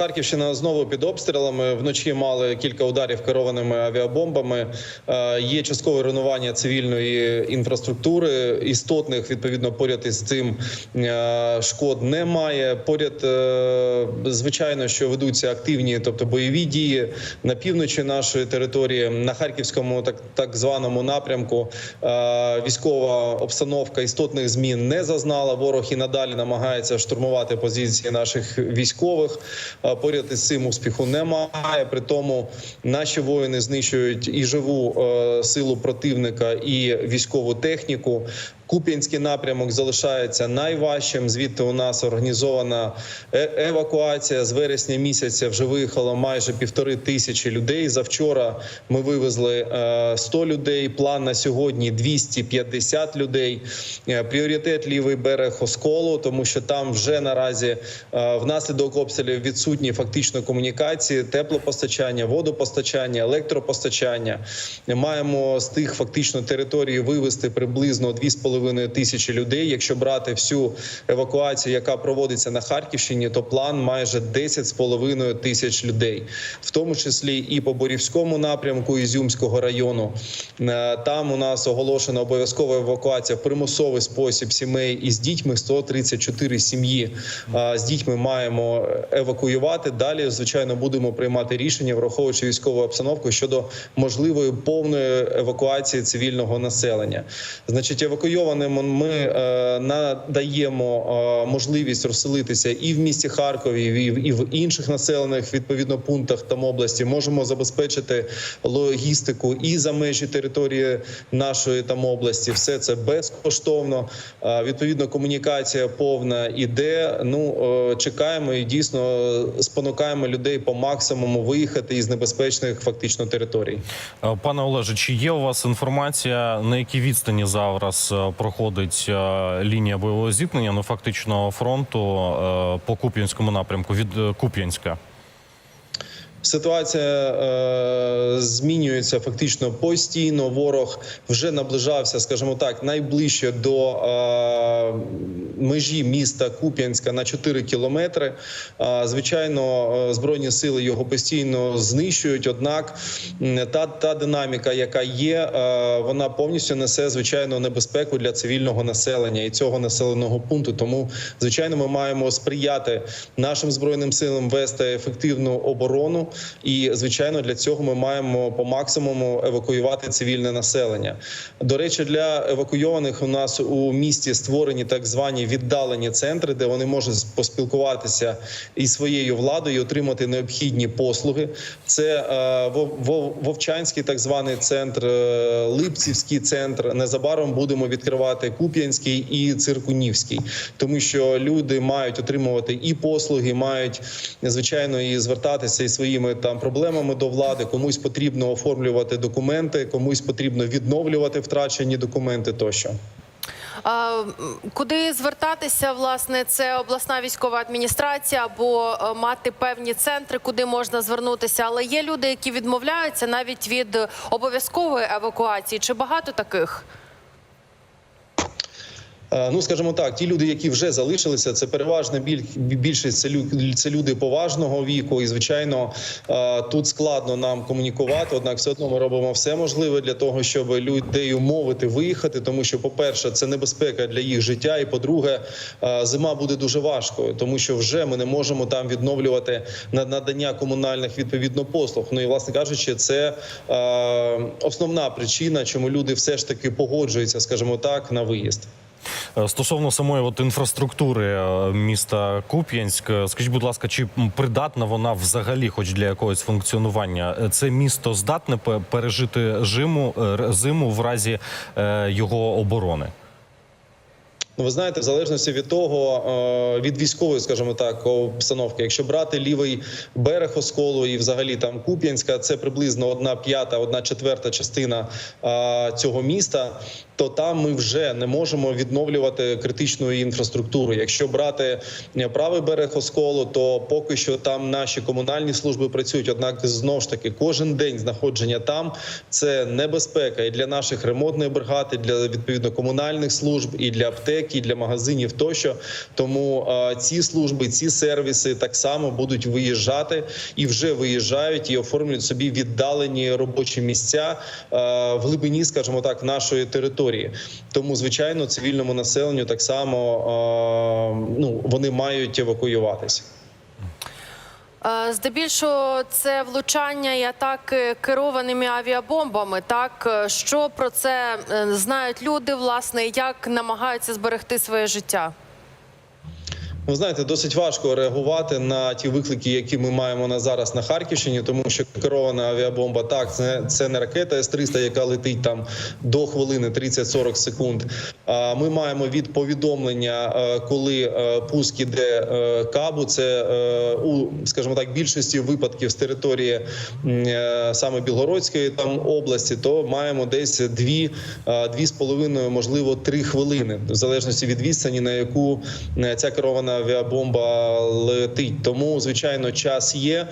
Харківщина знову під обстрілами. Вночі мали кілька ударів керованими авіабомбами. Е, Є часткове руйнування цивільної інфраструктури. Істотних відповідно поряд із цим е, шкод немає. Поряд, е, звичайно, що ведуться активні, тобто бойові дії на півночі нашої території, на харківському так, так званому напрямку. Військова обстановка істотних змін не зазнала. Ворог і надалі намагається штурмувати позиції наших військових. Поряд із цим успіху немає. При тому наші воїни знищують і живу е, силу противника, і військову техніку. Куп'янський напрямок залишається найважчим. Звідти у нас організована е- евакуація з вересня місяця. Вже виїхало майже півтори тисячі людей. Завчора ми вивезли е, 100 людей. План на сьогодні 250 людей. Е, Пріоритет лівий берег Осколу, тому що там вже наразі е, внаслідок обстрілів відсутні фактично комунікації, теплопостачання, водопостачання, електропостачання. Маємо з тих фактично територій вивезти приблизно 2,5 тисячі людей. Якщо брати всю евакуацію, яка проводиться на Харківщині, то план майже 10,5 тисяч людей, в тому числі і по Борівському напрямку Ізюмського району. Е, Там у нас оголошена обов'язкова евакуація в примусовий спосіб сімей із дітьми. 134 сім'ї а, з дітьми маємо евакуювати. Далі, звичайно, будемо приймати рішення, враховуючи військову обстановку щодо можливої повної евакуації цивільного населення. Значить, евакуйованим ми е, надаємо е, можливість розселитися і в місті Харкові, і в, інших населених відповідно пунктах там області. Можемо забезпечити логістику і за межі території нашої там області. Все це безкоштовно. Е, Відповідно, комунікація повна іде. Ну чекаємо і дійсно спонукаємо людей по максимуму виїхати із небезпечних фактично територій. Пане Олеже, чи є у вас інформація, на якій відстані зараз проходить е, лінія бойового зіткнення, ну фактично фронту е, по Куп'янському напрямку від е, Куп'янська? Ситуація е, змінюється фактично постійно. Ворог вже наближався, скажімо так, найближче до е, межі міста Куп'янська на 4 кілометри. Звичайно, е, збройні сили його постійно знищують. Однак та, та динаміка, яка є, е, вона повністю несе звичайно небезпеку для цивільного населення і цього населеного пункту. Тому, звичайно, ми маємо сприяти нашим збройним силам вести ефективну оборону. І звичайно, для цього ми маємо по максимуму евакуювати цивільне населення. До речі, для евакуйованих у нас у місті створені так звані віддалені центри, де вони можуть поспілкуватися із своєю владою, отримати необхідні послуги. Це е, Вов- Вов- Вовчанський, так званий центр, е, Липцівський центр. Незабаром будемо відкривати Куп'янський і Циркунівський, тому що люди мають отримувати і послуги, мають звичайно і звертатися із своїми там проблемами до влади. Комусь потрібно оформлювати документи, комусь потрібно відновлювати втрачені документи тощо. Куди звертатися, власне, це обласна військова адміністрація або е, мати певні центри, куди можна звернутися. Але є люди, які відмовляються навіть від обов'язкової евакуації. Чи багато таких? Е, Ну, скажімо так, ті люди, які вже залишилися, це переважна біль, більшість це, люди поважного віку, і звичайно е, тут складно нам комунікувати. Однак, все одно ми робимо все можливе для того, щоб людей умовити виїхати. Тому що, по-перше, це небезпека для їх життя. І по-друге, е, зима буде дуже важкою, тому що вже ми не можемо там відновлювати на- надання комунальних відповідно послуг. Ну і власне кажучи, це основна причина, чому люди все ж таки погоджуються, скажімо так, на виїзд. Е, Стосовно самої от інфраструктури е, міста Куп'янськ, е, скажіть, будь ласка, чи придатна вона взагалі, хоч для якогось функціонування? Це місто здатне пе- пережити жиму зиму в разі його оборони? Ну, ви знаєте, в залежності від того, е, від військової, скажімо так, обстановки. Якщо брати лівий берег Осколу і взагалі там Куп'янська, це приблизно одна п'ята, одна четверта частина е, цього міста. То там ми вже не можемо відновлювати критичну інфраструктуру. Якщо брати е, правий берег Осколу, то поки що там наші комунальні служби працюють. Однак знову ж таки кожен день знаходження там це небезпека і для наших ремонтних бригад, і для відповідно комунальних служб, і для аптек, аптеки, для магазинів тощо. Тому ці служби, ці сервіси так само будуть виїжджати і вже виїжджають і оформлюють собі віддалені робочі місця в глибині, скажімо так, нашої території. Тому, звичайно, цивільному населенню так само ну вони мають евакуюватися. Е, Здебільшого це влучання і атаки керованими авіабомбами. Так Е, що про це е, знають люди, власне, як намагаються зберегти своє життя? Ви знаєте, досить важко реагувати на ті виклики, які ми маємо на зараз на Харківщині, тому що керована авіабомба так це, це не ракета С-300, яка летить там до хвилини 30-40 секунд. А ми маємо від повідомлення, е, коли е, пуск іде е, кабу. Це у скажімо так, більшості випадків з території саме Білгородської там області, то маємо десь дві, е, дві з половиною, можливо, три хвилини, в залежності від відстані, на яку ця керована авіабомба летить. Тому, звичайно, час є.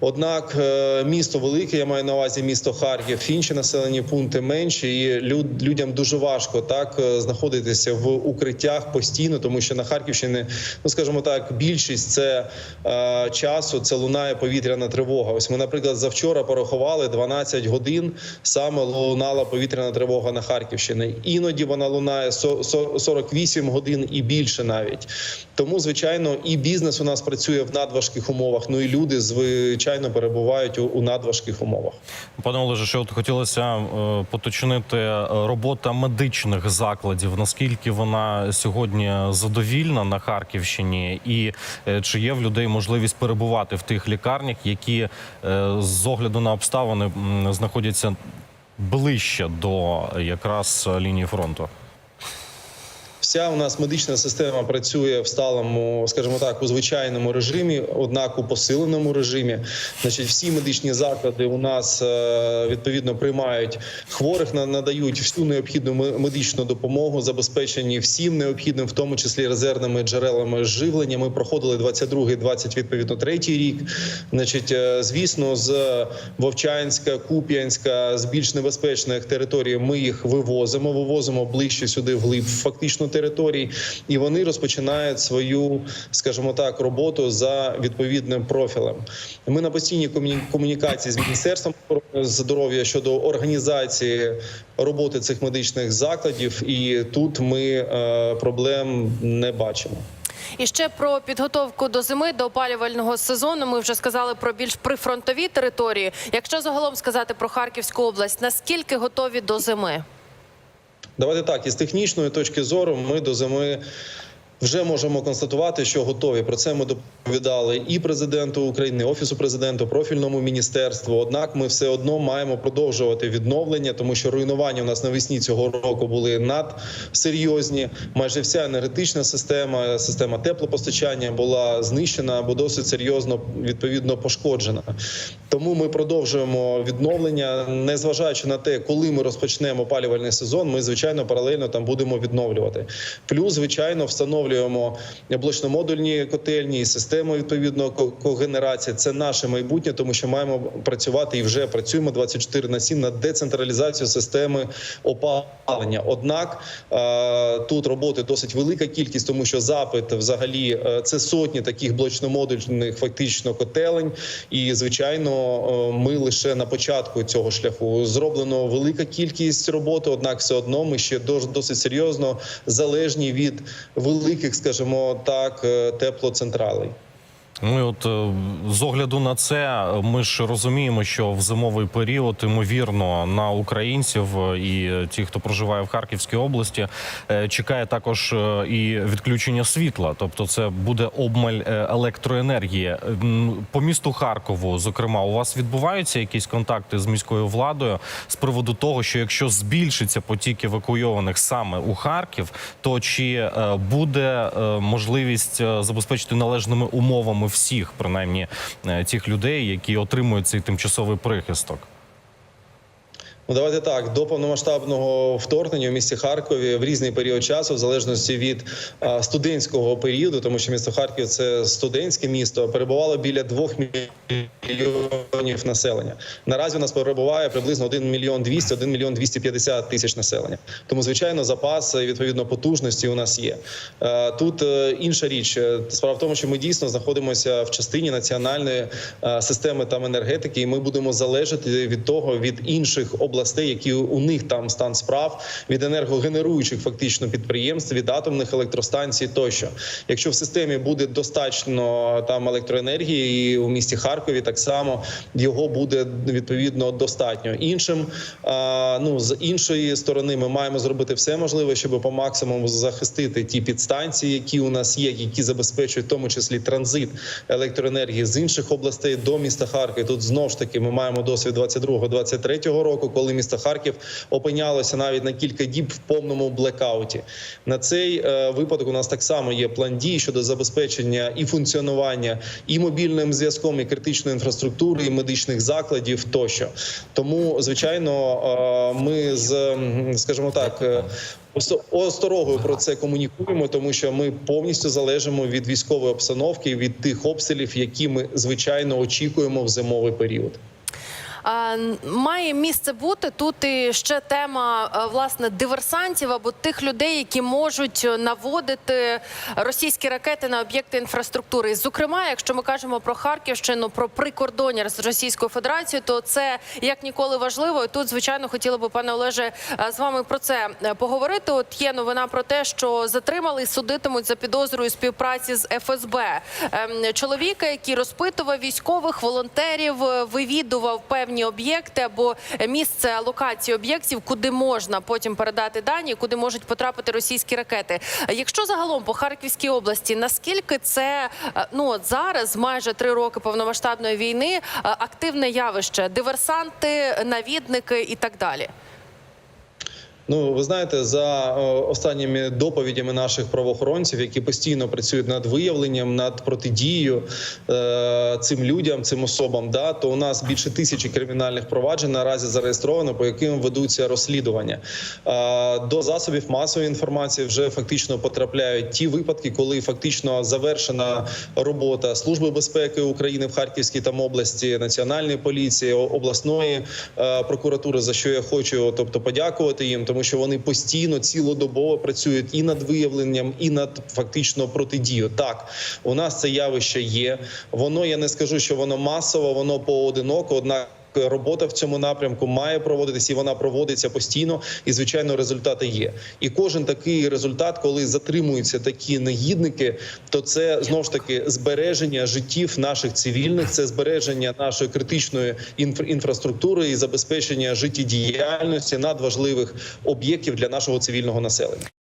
Однак е, місто велике, я маю на увазі місто Харків, інші населені пункти менші, і люд, людям дуже важко так е, знаходитися в укриттях постійно, тому що на Харківщині, ну скажімо так, більшість це е, часу це лунає повітряна тривога. Ось ми, наприклад, завчора порахували 12 годин. Саме лунала повітряна тривога на Харківщині. Іноді вона лунає со- со- 48 годин і більше навіть. Тому, звичайно, і бізнес у нас працює в надважких умовах. Ну і люди звичайно перебувають у, надважких умовах. Пане Олеже, що от хотілося е, поточнити е, робота медичних закладів. Наскільки вона сьогодні задовільна на Харківщині, і е, чи є в людей можливість перебувати в тих лікарнях, які з огляду на обставини знаходяться ближче до якраз лінії фронту? Вся у нас медична система працює в сталому, скажімо так, у звичайному режимі, однак у посиленому режимі. Значить, всі медичні заклади у нас е, відповідно приймають хворих, на- надають всю необхідну медичну допомогу, забезпечені всім необхідним, в тому числі резервними джерелами живлення. Ми проходили 22-й, 20, відповідно, третій рік. Значить, е, звісно, з Вовчанська, Куп'янська, з більш небезпечних територій ми їх вивозимо, вивозимо ближче сюди вглиб фактично територій, і вони розпочинають свою, скажімо так, роботу за відповідним профілем. Ми на постійній комуні- комунікації з міністерством здоров'я щодо організації роботи цих медичних закладів, і тут ми е, проблем не бачимо. І ще про підготовку до зими, до опалювального сезону. Ми вже сказали про більш прифронтові території. Якщо загалом сказати про Харківську область, наскільки готові до зими? Давайте так, із технічної точки зору, ми до зими вже можемо констатувати, що готові. Про це ми доповідали і президенту України, і офісу президента, профільному міністерству. Однак ми все одно маємо продовжувати відновлення, тому що руйнування у нас навесні цього року були надсерйозні. Майже вся енергетична система, система теплопостачання була знищена або досить серйозно відповідно пошкоджена. Тому ми продовжуємо відновлення, незважаючи на те, коли ми розпочнемо опалювальний сезон. Ми звичайно паралельно там будемо відновлювати. Плюс, звичайно, встановлюємо блочно-модульні котельні і систему відповідно ко- когенерації. Це наше майбутнє, тому що маємо працювати і вже працюємо 24 на 7 над децентралізацією системи опалення. Однак е, тут роботи досить велика кількість, тому що запит взагалі е, це сотні таких блочно-модульних фактично котелень. І звичайно, е, ми лише на початку цього шляху зроблено велика кількість роботи однак, все одно ми ще дос- досить серйозно залежні від великих, скажімо так, е, теплоцентралей. Ну от е, з огляду на це, ми ж розуміємо, що в зимовий період ймовірно на українців е, і ті, хто проживає в Харківській області, е, чекає також і відключення світла. Тобто, це буде обмаль електроенергії. По місту Харкову, зокрема, у вас відбуваються якісь контакти з міською владою з приводу того, що якщо збільшиться потік евакуйованих саме у Харків, то чи буде можливість забезпечити належними умовами всіх, принаймні е, тих людей, які отримують цей тимчасовий прихисток? Ну, давайте так. До повномасштабного вторгнення в місті Харкові в різний період часу, в залежності від студентського періоду, тому що місто Харків це студентське місто, перебувало біля двох мільйонів населення. Наразі у нас перебуває приблизно 1 мільйон 200, 1 мільйон 250 тисяч населення. Тому, звичайно, запас і відповідно потужності у нас є. Е, Тут е, інша річ. Е, Справа в тому, що ми дійсно знаходимося в частині національної е, системи там енергетики, і ми будемо залежати від того від інших областей, які у них там стан справ, від енергогенеруючих фактично підприємств, від атомних електростанцій тощо. Якщо в системі буде достатньо там електроенергії, і у місті Харкові так само його буде відповідно достатньо. Іншим ну з іншої сторони, ми маємо зробити все можливе, щоб по максимуму захистити ті підстанції, які у нас є, які забезпечують в тому числі транзит електроенергії з інших областей до міста Харків. Тут знов ж таки ми маємо досвід 22-23 року, коли місто Харків опинялося навіть на кілька діб в повному блекауті. На цей е, випадок у нас так само є план дій щодо забезпечення і функціонування і мобільним зв'язком, і критичної інфраструктури, і медичних закладів тощо. Тому, звичайно, е, ми з скажімо так. е, Осторогою про це комунікуємо, тому що ми повністю залежимо від військової обстановки, від тих обстрілів, які ми звичайно очікуємо в зимовий період. Має місце бути тут і ще тема е, власне диверсантів або тих людей, які можуть е, наводити російські ракети на об'єкти інфраструктури. І, Зокрема, якщо ми кажемо про Харківщину, про прикордоння з Російською Федерацією, то це як ніколи важливо. І тут, звичайно, хотіла би, пане Олеже, е, з вами про це поговорити. От є новина про те, що затримали і судитимуть за підозрою співпраці з ФСБ Ем, чоловіка, який розпитував військових волонтерів, вивідував певні об'єкти або місце локації об'єктів, куди можна потім передати дані, куди можуть потрапити російські ракети. Якщо загалом по Харківській області, наскільки це е, ну от зараз, майже три роки повномасштабної війни, е, активне явище, диверсанти, навідники і так далі. Ну, ви знаєте, за е, останніми доповідями наших правоохоронців, які постійно працюють над виявленням, над протидією е, цим людям, цим особам, да, то у нас більше тисячі кримінальних проваджень наразі зареєстровано, по яким ведуться розслідування. Е, до засобів масової інформації вже фактично потрапляють ті випадки, коли фактично завершена робота Служби безпеки України в Харківській там області, національної поліції, обласної е, прокуратури, за що я хочу, тобто подякувати їм, тому що вони постійно цілодобово працюють і над виявленням, і над фактично протидією. Так, у нас це явище є. Воно я не скажу, що воно масово, воно поодиноко, однак. Робота в цьому напрямку має проводитись, і вона проводиться постійно. І звичайно, результати є. І кожен такий результат, коли затримуються такі негідники, то це знов ж таки збереження життів наших цивільних, це збереження нашої критичної інфра- інфраструктури і забезпечення життєдіяльності надважливих об'єктів для нашого цивільного населення.